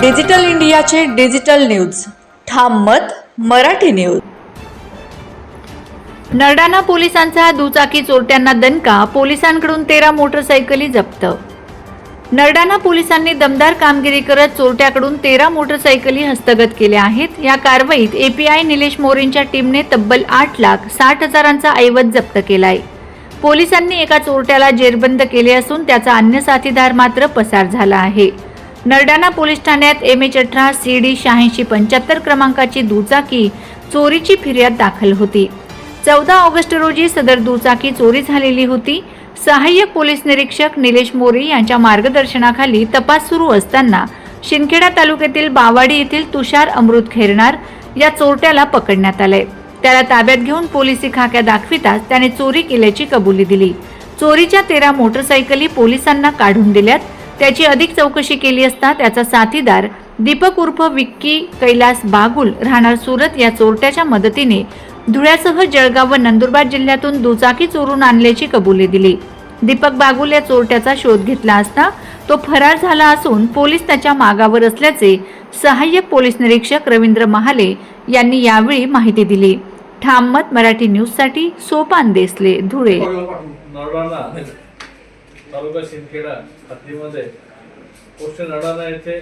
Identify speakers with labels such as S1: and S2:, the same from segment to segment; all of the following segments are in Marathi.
S1: डिजिटल इंडियाचे डिजिटल न्यूज. ठाम मत मराठी न्यूज.
S2: नरडाणा पोलिसांचा दुचाकी चोरट्यांना दणका पोलिसांकडून तेरा मोटरसायकली जप्त. नरडाणा पोलिसांनी दमदार कामगिरी करत चोरट्याकडून तेरा मोटरसायकली हस्तगत केल्या आहेत. या कारवाईत एपीआय निलेश मोरेंच्या टीमने तब्बल आठ लाख साठ हजारांचा ऐवज जप्त केलाय. पोलिसांनी एका चोरट्याला जेरबंद केले असून त्याचा अन्य साथीदार मात्र पसार झाला आहे. नरडाणा पोलीस ठाण्यात एम एच अठरा सी डी शहाऐंशी पंच्याहत्तर क्रमांकाची दुचाकी चोरीची फिर्याद दाखल होती. चौदा ऑगस्ट रोजी सदर दुचाकी चोरी झालेली होती. सहाय्यक पोलीस निरीक्षक निलेश मोरे यांच्या मार्गदर्शनाखाली तपास सुरू असताना शिंदखेडा तालुक्यातील बावाडी येथील तुषार अमृत खेरणार या चोरट्याला पकडण्यात आलंय त्याला ताब्यात घेऊन पोलिसी खाक्या दाखविताच त्याने चोरी केल्याची कबुली दिली. चोरीच्या तेरा मोटरसायकली पोलिसांना काढून दिल्यात. त्याची अधिक चौकशी केली असता त्याचा साथीदार दीपक उर्फ विक्की कैलास बागुल राहणार सुरत या चोरट्याच्या मदतीने धुळ्यासह जळगाव व नंदुरबार जिल्ह्यातून दुचाकी चोरून आणल्याची कबुली दिली. दीपक बागुल या चोरट्याचा शोध घेतला असता तो फरार झाला असून पोलीस त्याच्या मागावर असल्याचे सहाय्यक पोलीस निरीक्षक रवींद्र महाले यांनी यावेळी माहिती दिली. ठाम मत मराठी न्यूजसाठी सोपान देसले धुळे.
S3: तालुका शिंदखेडा हद्दीमध्ये. पोस्ट अडाणा येथे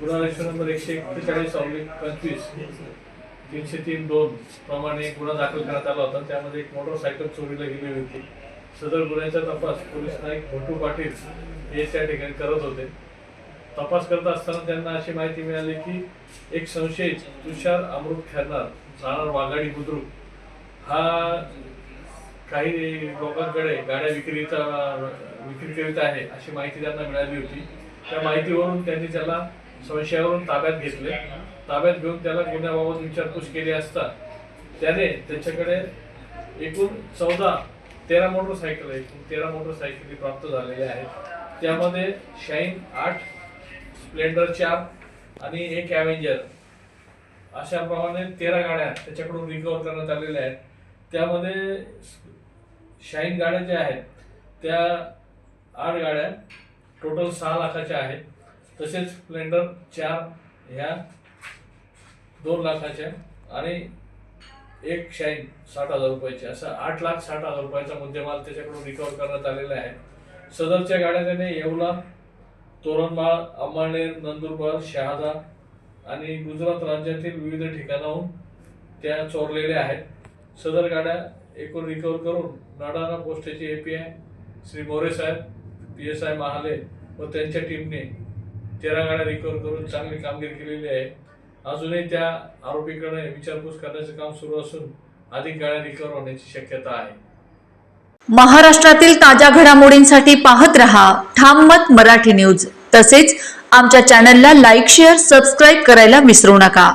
S3: गुन्हा नंबर एकशे एक्केचाळीस ऑब्लिक पंचवीस तीनशे तीन दोन प्रमाणे एक गुन्हा दाखल करण्यात आला होता. त्यामध्ये एक मोटरसायकल चोरीला गेली होती. सदर गुन्ह्याचा तपास पोलीस नाईक भटू पाटील हे त्या ठिकाणी करत होते. तपास करत असताना त्यांना अशी माहिती मिळाली की एक संशयित तुषार अमृत खेरणार राहणार वाघाडी बुद्रुक हा काही लोकांकडे गाड्या विक्रीचा विक्री करीत आहे अशी माहिती त्यांना मिळाली होती. त्या माहितीवरून त्यांनी त्याला संशयावरून ताब्यात घेतले. ताब्यात घेऊन त्याला गुन्ह्याबाबत विचारपूस केली असता त्याने त्याच्याकडे एकूण चौदा तेरा मोटरसायकल एकूण तेरा मोटरसायकली प्राप्त झालेल्या आहेत. त्यामध्ये शाईन आठ स्प्लेंडर चार आणि एक ॲव्हेंजर अशाप्रमाणे तेरा गाड्या त्याच्याकडून रिकवर करण्यात आलेल्या आहेत. त्यामध्ये शाईन गाड्या ज्या आहेत त्या आठ गाड्या टोटल सहा लाखाच्या आहेत. तसेच स्प्लेंडर चार ह्या दोन लाखाच्या आणि एक शाईन साठ हजार रुपयाची. असं आठ लाख साठ हजार रुपयाचा मुद्देमाल त्याच्याकडून रिकवर करण्यात आलेला आहे. सदरच्या गाड्या त्याने येवला तोरणमाळ अंमळनेर नंदुरबार शहादा आणि गुजरात राज्यातील विविध ठिकाणाहून त्या चोरलेल्या आहेत. सदर गाड्या एकूण रिकवर करून नाडाना पोस्टेचे आय श्री मोरे साहेब पी एस आय महाले व त्यांच्या टीमने तेरा गाड्या रिकवर करून चांगली कामगिरी केलेली आहे. अजूनही त्या आरोपीकडे विचारपूस करण्याचं काम सुरू असून अधिक गाड्या रिकवर होण्याची शक्यता आहे.
S1: महाराष्ट्रातील ताज्या घडामोडींसाठी पाहत रहा ठाम मत मराठी न्यूज. तसेच आमच्या चॅनलला लाईक शेअर सबस्क्राईब करायला विसरू नका.